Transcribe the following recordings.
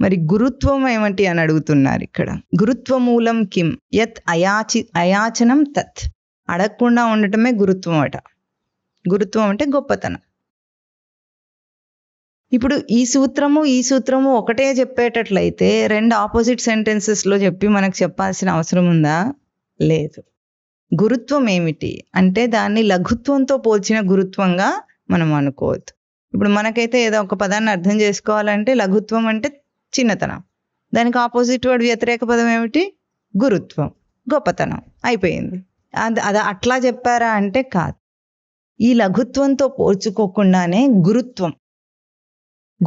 మరి గురుత్వం ఏమిటి అని అడుగుతున్నారు ఇక్కడ. గురుత్వ మూలం కిం? యత్ అయాచి అయాచనం తత్. అడగకుండా ఉండటమే గురుత్వం అట గురుత్వం అంటే గొప్పతనం. ఇప్పుడు ఈ సూత్రము ఈ సూత్రము ఒకటే చెప్పేటట్లయితే రెండు ఆపోజిట్ సెంటెన్సెస్లో చెప్పి మనకు చెప్పాల్సిన అవసరం ఉందా? లేదు. గురుత్వం ఏమిటి? అంటే దాన్ని లఘుత్వంతో పోల్చిన గురుత్వంగా మనం అనుకోవద్దు. ఇప్పుడు మనకైతే ఏదో ఒక పదాన్ని అర్థం చేసుకోవాలంటే లఘుత్వం అంటే చిన్నతనం. దానికి ఆపోజిట్ వర్డ్ వ్యతిరేక పదం ఏమిటి? గురుత్వం. గొప్పతనం. అయిపోయింది. అది అది అట్లా చెప్పారా అంటే కాదు. ఈ లఘుత్వంతో పోల్చుకోకుండానే గురుత్వం.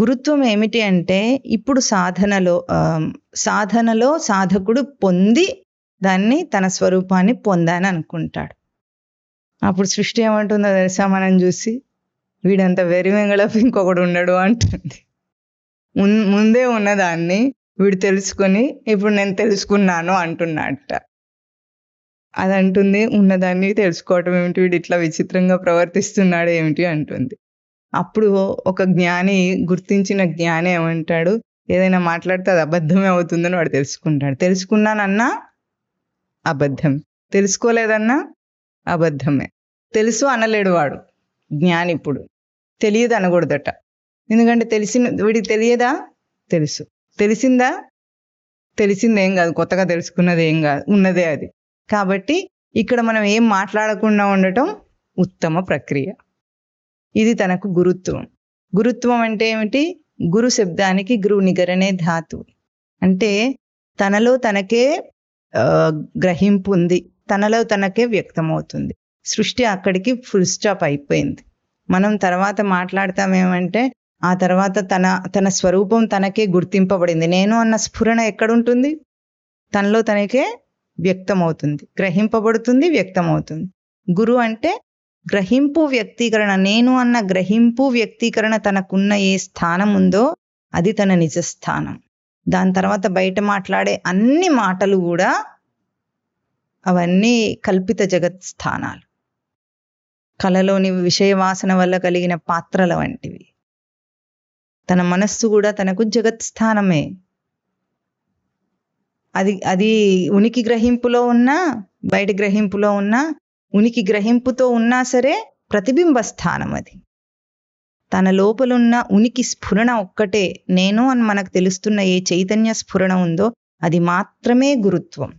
గురుత్వం ఏమిటి అంటే ఇప్పుడు సాధనలో సాధనలో సాధకుడు పొంది దాన్ని తన స్వరూపాన్ని పొందాని అనుకుంటాడు. అప్పుడు సృష్టి ఏమంటుందో తెలుసా మనం చూసి? వీడంత వెరివెంగళపు ఇంకొకడు ఉండడు అంటుంది. ముందే ఉన్నదాన్ని వీడు తెలుసుకొని ఇప్పుడు నేను తెలుసుకున్నాను అంటున్నట్ట. అది అంటుంది ఉన్నదాన్ని తెలుసుకోవటం ఏమిటి? వీడు ఇట్లా విచిత్రంగా ప్రవర్తిస్తున్నాడు ఏమిటి? అంటుంది. అప్పుడు ఒక జ్ఞాని గుర్తించిన జ్ఞాని ఏమంటాడు? ఏదైనా మాట్లాడితే అది అబద్ధమే అవుతుందని వాడు తెలుసుకుంటాడు. తెలుసుకున్నానన్నా అబద్ధం. తెలుసుకోలేదన్నా అబద్ధమే. తెలుసు అనలేడు వాడు జ్ఞాని ఇప్పుడు. తెలియదు అనకూడదట. ఎందుకంటే తెలిసిన వీడికి తెలియదా? తెలుసు. తెలిసిందా? తెలిసింది ఏం కాదు. కొత్తగా తెలుసుకున్నది ఏం కాదు. ఉన్నదే అది. కాబట్టి ఇక్కడ మనం ఏం మాట్లాడకుండా ఉండటం ఉత్తమ ప్రక్రియ. ఇది తనకు గురుత్వం. గురుత్వం అంటే ఏమిటి? గురు శబ్దానికి గురు నిగరనే ధాతు. అంటే తనలో తనకే గ్రహింపు ఉంది. తనలో తనకే వ్యక్తమవుతుంది. సృష్టి అక్కడికి ఫుల్ స్టాప్ అయిపోయింది. మనం తర్వాత మాట్లాడతామేమంటే ఆ తర్వాత తన తన స్వరూపం తనకే గుర్తింపబడింది. నేను అన్న స్ఫురణ ఎక్కడుంటుంది? తనలో తనకే వ్యక్తమవుతుంది. గ్రహింపబడుతుంది వ్యక్తమవుతుంది. గురు అంటే గ్రహింపు వ్యక్తీకరణ. నేను అన్న గ్రహింపు వ్యక్తీకరణ తనకున్న ఏ స్థానం ఉందో అది తన నిజ స్థానం దాని తర్వాత బయట మాట్లాడే అన్ని మాటలు కూడా అవన్నీ కల్పిత జగత్ స్థానాలు కళలోని విషయవాసన వల్ల కలిగిన పాత్రల వంటివి. తన మనస్సు కూడా తనకు జగత్ స్థానమే. అది అది ఉనికి గ్రహింపులో ఉన్నా బయట గ్రహింపులో ఉన్నా ఉనికి గ్రహింపుతో ఉన్నా సరే ప్రతిబింబ స్థానం అది. తన లోపలున్న ఉనికి స్ఫురణ ఒక్కటే నేను అని మనకు తెలుస్తున్న ఏ చైతన్య స్ఫురణ ఉందో అది మాత్రమే గురుత్వం.